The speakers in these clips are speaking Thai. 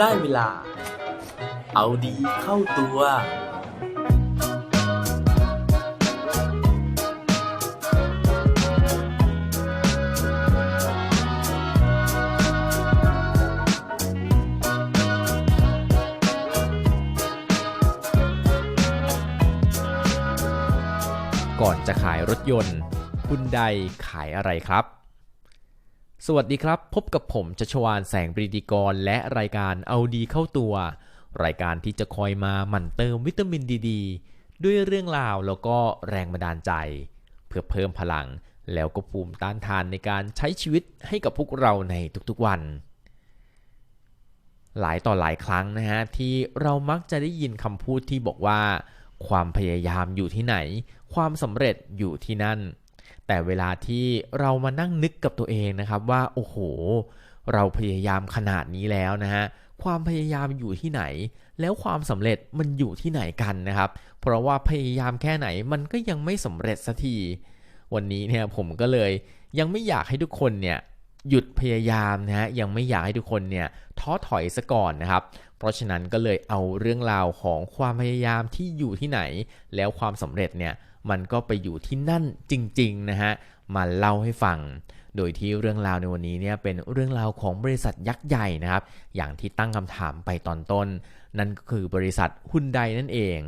ได้เวลา เอาดีเข้าตัว ก่อนจะขายรถยนต์คุณใดขายอะไรครับ สวัสดีครับ พบกับผมชัชวานแสงปรีดีกร และรายการเอาดีเข้าตัว รายการที่จะคอยมาหมั่นเติมวิตามินดีดด้วยเรื่องราวแล้วก็แรงบันดาลใจ เพื่อเพิ่มพลังแล้วก็ภูมิต้านทานในการใช้ชีวิตให้กับพวกเราในทุกๆวัน หลายต่อหลายครั้งนะฮะที่เรามักจะได้ยินคำพูดที่บอกว่า ความพยายามอยู่ที่ไหน ความสำเร็จอยู่ที่นั่น แต่เวลาที่เรามานั่งนึกกับตัวเองนะครับว่าโอ้โห เราพยายามขนาดนี้แล้วนะฮะความพยายามอยู่ที่ไหน แล้วความสำเร็จมันอยู่ที่ไหนกันนะครับ เพราะว่าพยายามแค่ไหนมันก็ยังไม่สำเร็จสักทีวันนี้เนี่ยผมก็เลยยังไม่อยากให้ทุกคนเนี่ยหยุดพยายามนะฮะยังไม่อยากให้ทุกคนเนี่ยท้อถอยซะก่อนนะครับ เพราะฉะนั้นก็เลยเอาเรื่องราวของความพยายามที่อยู่ที่ไหน แล้วความสำเร็จเนี่ย มันก็ไปอยู่ที่นั่นจริงๆนะฮะมาเล่าให้ฟัง โดยที่เรื่องราวในวันนี้เนี่ยเป็นเรื่องราวของบริษัทยักษ์ใหญ่นะครับ อย่างที่ตั้งคำถามไปตอนต้น นั่นก็คือบริษัทฮุนไดนั่นเอง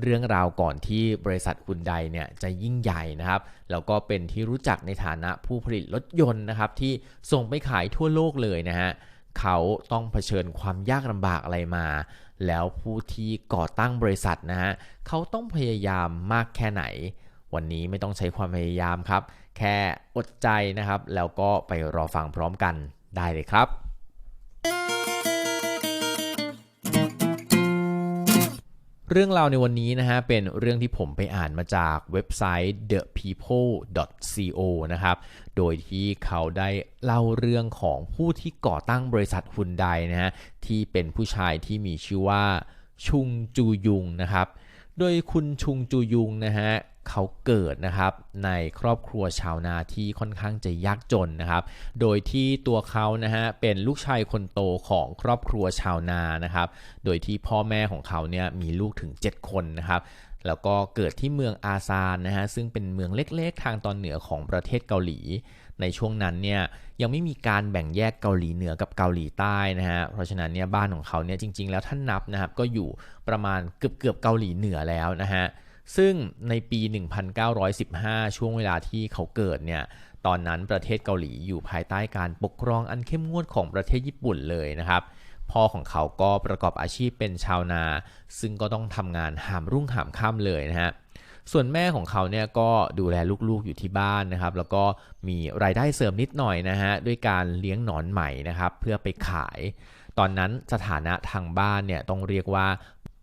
เรื่องราวก่อนที่บริษัทฮุนไดเนี่ยจะยิ่งใหญ่นะครับ แล้วก็เป็นที่รู้จักในฐานะผู้ผลิตรถยนต์นะครับที่ส่งไปขายทั่วโลกเลยนะฮะ เขาต้องเผชิญความยากลำบากอะไรมา แล้วผู้ที่ก่อตั้งบริษัทนะฮะเขาต้องพยายามมากแค่ไหน วันนี้ไม่ต้องใช้ความพยายามครับ แค่อดใจนะครับ แล้วก็ไปรอฟังพร้อมกันได้เลยครับ เรื่องราวในวันนี้นะฮะเป็นเรื่องที่ผมไปอ่านมาจากเว็บไซต์ thepeople.co นะครับ โดยที่เขาได้เล่าเรื่องของผู้ที่ก่อตั้งบริษัทฮุนไดนะฮะที่เป็นผู้ชายที่มีชื่อว่าชุงจูยุงนะครับ โดยคุณชุงจูยุงนะฮะ เขาเกิดนะครับในครอบครัวชาวนาที่ค่อนข้างจะยากจนนะครับ โดยที่ตัวเขานะฮะเป็นลูกชายคนโตของครอบครัวชาวนานะครับ โดยที่พ่อแม่ของเขาเนี่ยมีลูกถึง 7 คนนะครับแล้วก็เกิดที่เมืองอาซานนะฮะซึ่งเป็นเมืองเล็กๆ ทางตอนเหนือของประเทศเกาหลี ในช่วงนั้นเนี่ยยังไม่มีการแบ่งแยกเกาหลีเหนือกับเกาหลีใต้นะฮะเพราะฉะนั้นเนี่ยบ้านของเขาเนี่ยจริงๆ แล้วท่านนับนะครับก็อยู่ประมาณเกือบๆเกาหลีเหนือแล้วนะฮะ ซึ่งในปี 1915 ช่วงเวลาที่เขาเกิดเนี่ยตอนนั้นประเทศเกาหลีอยู่ภายใต้การปกครองอันเข้มงวดของประเทศญี่ปุ่นเลยนะครับพ่อของเขาก็ประกอบอาชีพเป็นชาวนา ซึ่งก็ต้องทำงานหามรุ่งหามค่ำเลยนะฮะส่วนแม่ของเขาเนี่ยก็ดูแลลูกๆอยู่ที่บ้านนะครับ แล้วก็มีรายได้เสริมนิดหน่อยนะฮะด้วยการเลี้ยงหนอนใหม่นะครับเพื่อไปขาย ตอนนั้นสถานะทางบ้านเนี่ยต้องเรียกว่า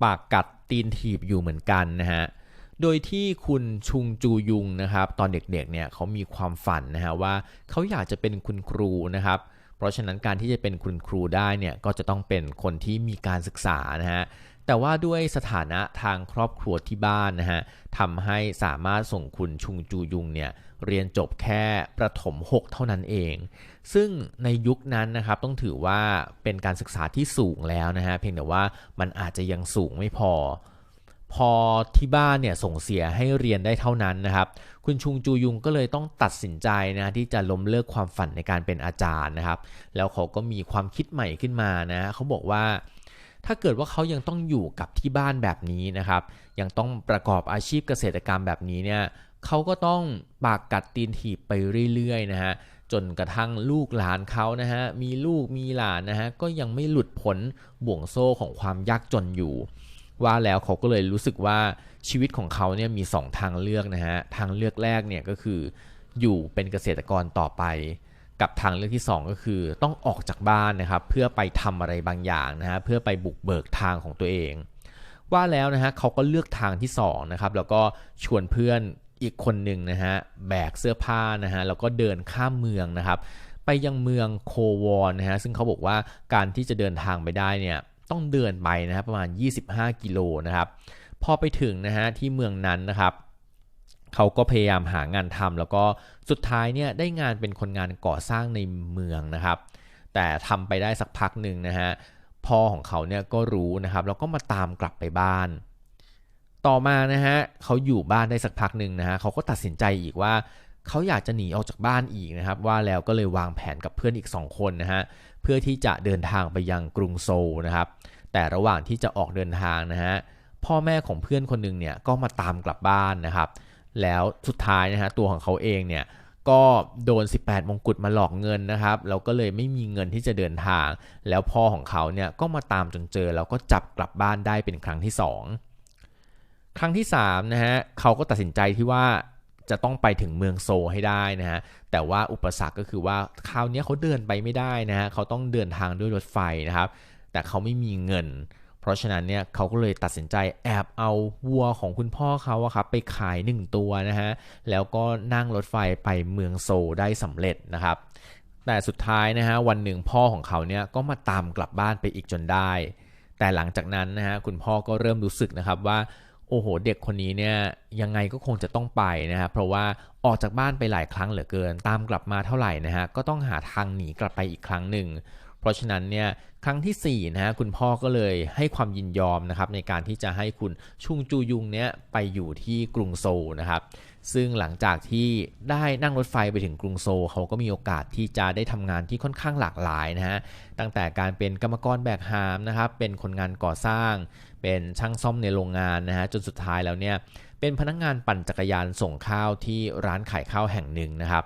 ปากกัดตีนถีบอยู่เหมือนกันนะฮะ โดยที่คุณชุงจูยุงนะครับตอนเด็กๆเนี่ยเขามีความฝันนะฮะว่าเขาอยากจะเป็นคุณครูนะครับเพราะฉะนั้นการที่จะเป็นคุณครูได้เนี่ยก็จะต้องเป็นคนที่มีการศึกษานะฮะแต่ว่าด้วยสถานะทางครอบครัวที่บ้านนะฮะทำให้สามารถส่งคุณชุงจูยุงเนี่ยเรียนจบแค่ประถม 6 เท่านั้นเอง ซึ่งในยุคนั้นนะครับต้องถือว่าเป็นการศึกษาที่สูงแล้วนะฮะเพียงแต่ว่ามันอาจจะยังสูงไม่พอ พอที่บ้านเนี่ยส่งเสียให้เรียนได้เท่านั้นนะครับ คุณชุงจูยุงก็เลยต้องตัดสินใจนะที่จะล้มเลิกความฝันในการเป็นอาจารย์นะครับ แล้วเขาก็มีความคิดใหม่ขึ้นมานะเขาบอกว่า ถ้าเกิดว่าเขายังต้องอยู่กับที่บ้านแบบนี้นะครับ ยังต้องประกอบอาชีพเกษตรกรรมแบบนี้เนี่ยเขาก็ต้องปากกัดตีนถีบไปเรื่อยๆนะฮะจนกระทั่งลูกหลานเขานะฮะมีลูกมีหลานนะฮะก็ยังไม่หลุดพ้นบ่วงโซ่ของความยากจนอยู่ ว่าแล้วเขาก็เลยรู้สึกว่าชีวิตของเขาเนี่ยมี 2 ทางเลือกนะฮะทางเลือกแรกเนี่ยก็คืออยู่เป็นเกษตรกรต่อไป กับทางเลือกที่ 2 ก็คือต้องออกจากบ้านนะครับเพื่อไปทำอะไรบางอย่างนะฮะเพื่อไปบุกเบิกทางของตัวเอง ว่าแล้วนะฮะเขาก็เลือกทางที่2นะครับแล้วก็ชวนเพื่อนอีกคนหนึ่งนะฮะแบกเสื้อผ้านะฮะแล้วก็เดินข้ามเมืองนะครับ ไปยังเมืองโควอนนะฮะซึ่งเขาบอกว่าการที่จะเดินทางไปได้เนี่ย ต้องเดินไปนะครับประมาณ 25 กิโลนะครับพอไปถึงนะฮะที่เมืองนั้นนะครับเขาก็พยายามหางานทำแล้วก็สุดท้ายเนี่ยได้งานเป็นคนงานก่อสร้างในเมืองนะครับ แต่ทำไปได้สักพักหนึ่งนะฮะพ่อของเขาเนี่ยก็รู้นะครับแล้วก็มาตามกลับไปบ้าน ต่อมานะฮะเขาอยู่บ้านได้สักพักหนึ่งนะฮะเขาก็ตัดสินใจอีกว่า เขาอยากจะหนีออกจากบ้านอีกนะครับ ว่าแล้วก็เลยวางแผนกับเพื่อนอีก 2 คนนะฮะเพื่อที่จะเดินทางไปยังกรุงโซลนะครับ แต่ระหว่างที่จะออกเดินทางนะฮะพ่อแม่ของเพื่อนคนหนึ่งเนี่ยก็มาตามกลับบ้านนะครับ แล้วสุดท้ายนะฮะตัวของเขาเองเนี่ยก็โดน 18 มงกุฎมาหลอกเงินนะครับแล้วก็เลยไม่มีเงินที่จะเดินทาง แล้วพ่อของเขาเนี่ยก็มาตามจนเจอแล้วก็จับกลับบ้านได้เป็นครั้งที่ 2 ครั้งที่3นะฮะเขาก็ตัดสินใจที่ว่า จะต้องไปถึงเมืองโซให้ได้นะฮะแต่ว่าอุปสรรคก็คือว่าคราวนี้เขาเดินไปไม่ได้นะฮะเขาต้องเดินทางด้วยรถไฟนะครับ แต่เขาไม่มีเงิน เพราะฉะนั้นเนี่ยเขาก็เลยตัดสินใจแอบเอาวัวของคุณพ่อเขาอะครับไปขาย1ตัวนะฮะแล้วก็นั่งรถไฟไปเมืองโซได้สำเร็จนะครับแต่สุดท้ายนะฮะวันหนึ่งพ่อของเขาเนี่ยก็มาตามกลับบ้านไปอีกจนได้ แต่หลังจากนั้นนะฮะคุณพ่อก็เริ่มรู้สึกนะครับว่า โอ้โห เด็กคนนี้เนี่ยยังไงก็คงจะต้องไปนะฮะเพราะว่าออกจากบ้านไปหลายครั้งเหลือเกิน ตามกลับมาเท่าไหร่นะฮะก็ต้องหาทางหนีกลับไปอีกครั้งหนึ่ง เพราะฉะนั้นเนี่ย ครั้งที่4นะฮะคุณพ่อก็เลยให้ความยินยอมนะครับในการที่จะให้คุณชุงจูยุงเนี่ยไปอยู่ที่กรุงโซลนะครับซึ่งหลังจากที่ได้นั่งรถไฟไปถึงกรุงโซลเขาก็มีโอกาสที่จะได้ทำงานที่ค่อนข้างหลากหลายนะฮะตั้งแต่การเป็นกรรมกรแบกหามนะครับเป็นคนงานก่อสร้าง เป็นช่างซ่อมในโรงงานนะฮะจนสุดท้ายแล้วเนี่ยเป็นพนักงานปั่นจักรยานส่งข้าวที่ร้านขายข้าวแห่งหนึ่งนะครับ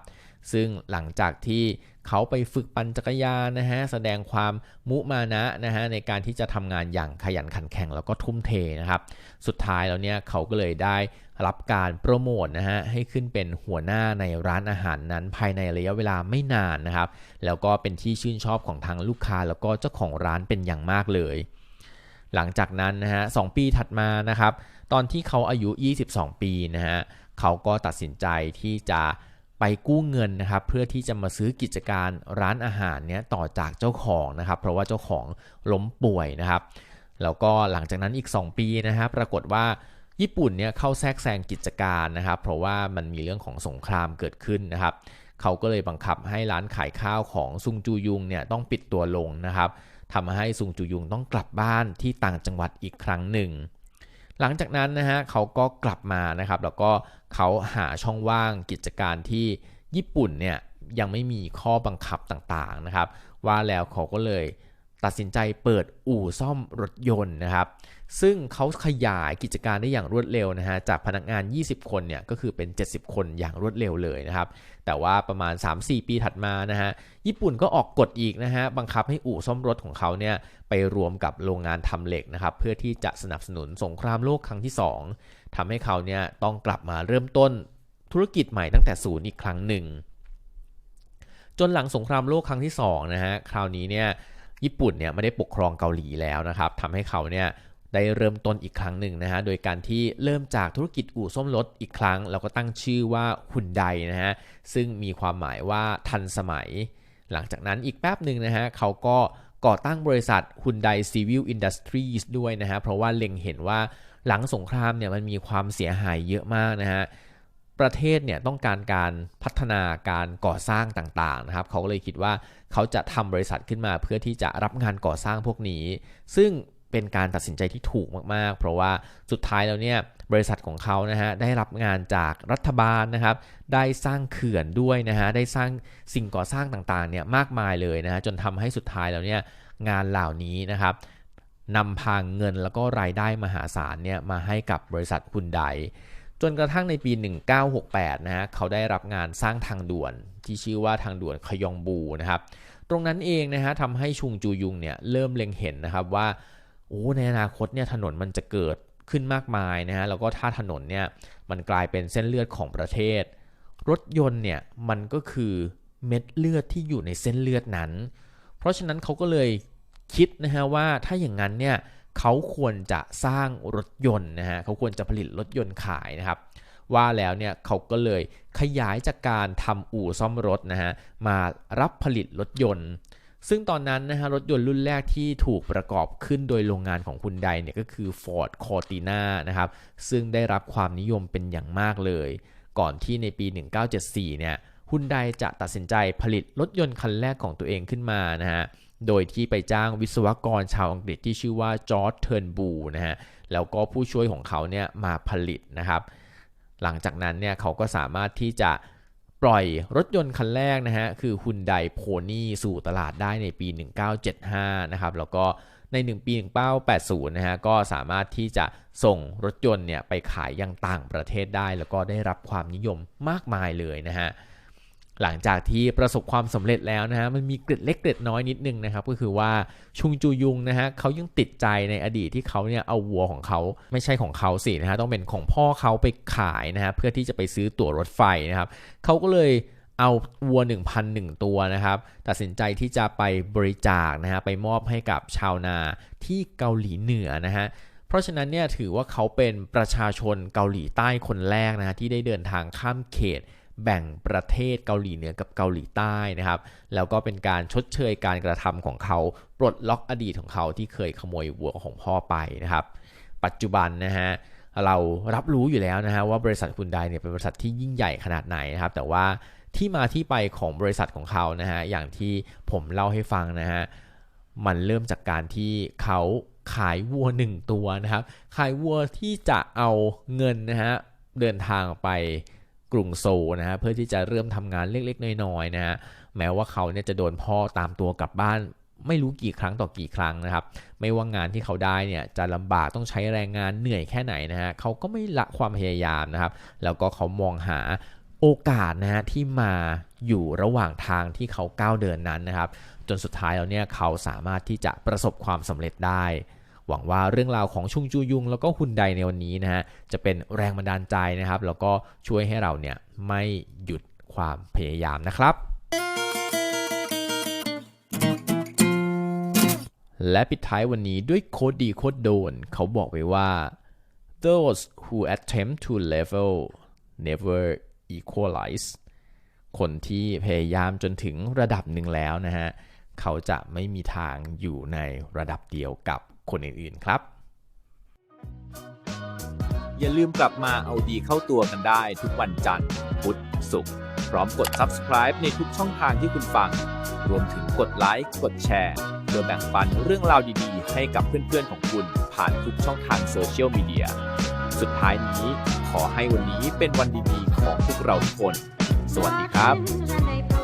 ซึ่งหลังจากที่ เขาไปฝึกปั่นจักรยานนะฮะแสดงความมุมานะนะฮะในการที่จะทำงานอย่างขยันขันแข็งแล้วก็ทุ่มเทนะครับสุดท้ายแล้วเนี่ยเขาก็เลยได้รับการโปรโมทนะฮะให้ขึ้นเป็นหัวหน้าในร้านอาหารนั้นภายในระยะเวลาไม่นานนะครับ แล้วก็เป็นที่ชื่นชอบของทางลูกค้าแล้วก็เจ้าของร้านเป็นอย่างมากเลย หลังจากนั้นนะฮะสปีถัดมานะครับ ตอนที่เขาอายุ 22 ปีนะฮะเขาก็ตัดสินใจที่จะ ไปกู้เงินนะครับเพื่อที่จะมาซื้อกิจการร้านอาหารเนี้ยต่อจากเจ้าของนะครับ เพราะว่าเจ้าของล้มป่วยนะครับแล้วก็หลังจากนั้นอีก 2 ปีนะฮะปรากฏว่าญี่ปุ่นเนี่ยเข้าแทรกแซงกิจการนะครับ เพราะว่ามันมีเรื่องของสงครามเกิดขึ้นนะครับ เขาก็เลยบังคับให้ร้านขายข้าวของซุงจูยุงเนี่ยต้องปิดตัวลงนะครับทำให้ซุงจูยุงต้องกลับบ้านที่ต่างจังหวัดอีกครั้งหนึ่ง หลังจากนั้นนะฮะเขาก็กลับมานะครับ แล้วก็เขาหาช่องว่างกิจการที่ญี่ปุ่นเนี่ยยังไม่มีข้อบังคับต่างๆนะครับ ว่าแล้วเขาก็เลยตัดสินใจเปิดอู่ซ่อมรถยนต์นะครับ ซึ่งเขาขยายกิจการได้อย่างรวดเร็วนะฮะจากพนักงาน 20 คนเนี่ยก็คือเป็น 70 คนอย่างรวดเร็วเลยนะครับ แต่ว่าประมาณ 3-4 ปีถัดมานะฮะญี่ปุ่นก็ออกกฎอีกนะฮะบังคับให้อู่ซ่อมรถของเขาเนี่ยไปรวมกับโรงงานทำเหล็กนะครับเพื่อที่จะสนับสนุนสงครามโลกครั้งที่ 2ทำให้เขาเนี่ยต้องกลับมาเริ่มต้นธุรกิจใหม่ตั้งแต่ศูนย์อีกครั้งหนึ่ง จนหลังสงครามโลกครั้งที่2นะฮะคราวนี้เนี่ยญี่ปุ่นเนี่ยไม่ได้ปกครองเกาหลีแล้วนะครับทำให้เขาเนี่ย ได้เริ่มต้นอีกครั้งหนึ่งนะฮะ โดยการที่เริ่มจากธุรกิจอู่ซ่อมรถอีกครั้ง แล้วก็ตั้งชื่อว่าฮุนไดนะฮะ ซึ่งมีความหมายว่าทันสมัย หลังจากนั้นอีกแป๊บหนึ่งนะฮะเขาก็ก่อตั้งบริษัท Hyundai Civil Industries ด้วยนะฮะ เพราะว่าเล็งเห็นว่าหลังสงครามเนี่ยมันมีความเสียหายเยอะมากนะฮะ ประเทศเนี่ยต้องการการพัฒนาการก่อสร้างต่างๆนะครับ เขาก็เลยคิดว่าเขาจะทำบริษัทขึ้นมาเพื่อที่จะรับงานก่อสร้างพวกนี้ ซึ่ง เป็นการตัดสินใจที่ถูกมากๆ เพราะว่าสุดท้ายแล้วเนี่ยบริษัทของเขานะฮะได้รับงานจากรัฐบาลนะครับ ได้สร้างเขื่อนด้วยนะฮะได้สร้างสิ่งก่อสร้างต่างๆเนี่ยมากมายเลยนะฮะจนทำให้สุดท้ายแล้วเนี่ยงานเหล่านี้นะครับนำพางเงินแล้วก็รายได้มหาศาลเนี่ยมาให้กับบริษัทฮุนไดจนกระทั่งในปี 1968 นะฮะเขาได้รับงานสร้างทางด่วนที่ชื่อว่าทางด่วนขยองบูนะครับ ตรงนั้นเองนะฮะทำให้ชุงจูยุงเนี่ยเริ่มเล็งเห็นนะครับว่า โอ้ในอนาคตเนี่ยถนนมันจะเกิดขึ้นมากมายนะฮะแล้วก็ถ้าถนนเนี่ยมันกลายเป็นเส้นเลือดของประเทศ รถยนต์เนี่ยมันก็คือเม็ดเลือดที่อยู่ในเส้นเลือดนั้น เพราะฉะนั้นเขาก็เลยคิดนะฮะว่าถ้าอย่างนั้นเนี่ยเขาควรจะสร้างรถยนต์นะฮะเขาควรจะผลิตรถยนต์ขายนะครับ ว่าแล้วเนี่ยเขาก็เลยขยายจากการทำอู่ซ่อมรถนะฮะมารับผลิตรถยนต์ ซึ่งตอนนั้นนะฮะรถยนต์รุ่นแรกที่ถูกประกอบขึ้นโดยโรงงานของคุณไดเนี่ยก็คือ Ford Cortina นะครับซึ่งได้รับความนิยมเป็นอย่างมากเลย ก่อนที่ในปี 1974 เนี่ยฮุนไดจะตัดสินใจผลิตรถยนต์คันแรกของตัวเองขึ้นมานะฮะโดยที่ไปจ้างวิศวกรชาวอังกฤษที่ชื่อว่าจอร์จเทิร์นบูนะฮะแล้วก็ผู้ช่วยของเขาเนี่ยมาผลิตนะครับ หลังจากนั้นเนี่ยเขาก็สามารถที่จะ ปล่อยรถยนต์คันแรกนะฮะคือ Hyundai Pony สู่ตลาดได้ในปี 1975 นะครับแล้วก็ใน 1 ปี 1980 นะฮะก็สามารถที่จะส่งรถยนต์เนี่ยไปขายยังต่างประเทศได้ แล้วก็ได้รับความนิยมมากมายเลยนะฮะ หลังจากที่ประสบความสำเร็จแล้วนะฮะมันมีเกร็ดเล็กเกร็ดน้อยนิดนึงนะครับก็คือว่าชุงจูยุงนะฮะเขายังติดใจในอดีตที่เขาเนี่ยเอาวัวของเขาไม่ใช่ของเขาสินะฮะต้องเป็นของพ่อเขาไปขายนะฮะเพื่อที่จะไปซื้อตั๋วรถไฟนะครับเขาก็เลยเอาวัว 1,001 ตัวนะครับ ตัดสินใจที่จะไปบริจาคนะฮะ ไปมอบให้กับชาวนาที่เกาหลีเหนือนะฮะ เพราะฉะนั้นเนี่ยถือว่าเขาเป็นประชาชนเกาหลีใต้คนแรกนะฮะที่ได้เดินทางข้ามเขต แบ่งประเทศเกาหลีเหนือกับเกาหลีใต้นะครับ แล้วก็เป็นการชดเชยการกระทำของเขาปลดล็อกอดีตของเขาที่เคยขโมยวัวของพ่อไปนะครับ ปัจจุบันนะฮะเรารับรู้อยู่แล้วนะฮะว่าบริษัทคุณไดเนี่ยเป็นบริษัทที่ยิ่งใหญ่ขนาดไหนนะครับ แต่ว่าที่มาที่ไปของบริษัทของเขานะฮะอย่างที่ผมเล่าให้ฟังนะฮะมันเริ่มจากการที่เขาขายวัวหนึ่งตัวนะครับ ขายวัวที่จะเอาเงินนะฮะเดินทางไป กรุงโซลนะฮะเพื่อที่จะเริ่มทำงานเล็กๆ น้อยๆนะฮะแม้ว่าเขาเนี่ยจะโดนพ่อตามตัวกลับบ้านไม่รู้กี่ครั้งต่อกี่ครั้งนะครับ ไม่ว่างานที่เขาได้เนี่ยจะลำบากต้องใช้แรงงานเหนื่อยแค่ไหนนะฮะเขาก็ไม่ละความพยายามนะครับ แล้วก็เขามองหาโอกาสนะฮะที่มาอยู่ระหว่างทางที่เขาก้าวเดินนั้นนะครับ จนสุดท้ายแล้วเนี่ยเขาสามารถที่จะประสบความสำเร็จได้ หวังว่าเรื่องราวของชุงจูยุง แล้วก็ฮุนไดในวันนี้นะฮะจะเป็นแรงบันดาลใจนะครับ แล้วก็ช่วยให้เราเนี่ยไม่หยุดความพยายามนะครับ และปิดท้ายวันนี้ด้วยโคดดีโคดโดน เขาบอกไว้ว่า those who attempt to level never equalize คนที่พยายามจนถึงระดับหนึ่งแล้วนะฮะ เขาจะไม่มีทางอยู่ในระดับเดียวกับ คนอื่นๆครับ อย่าลืมกลับมาเอาดีเข้าตัวกันได้ทุกวันจันทร์พุธศุกร์พร้อมกด subscribe ในทุกช่องทางที่คุณฟัง รวมถึงกดไลค์กดแชร์เพื่อแบ่งปันเรื่องราวดีๆ ให้กับเพื่อนๆของคุณผ่านทุกช่องทางโซเชียลมีเดียสุดท้ายนี้ขอให้วันนี้เป็นวันดีๆของพวกเราทุกคน สวัสดีครับ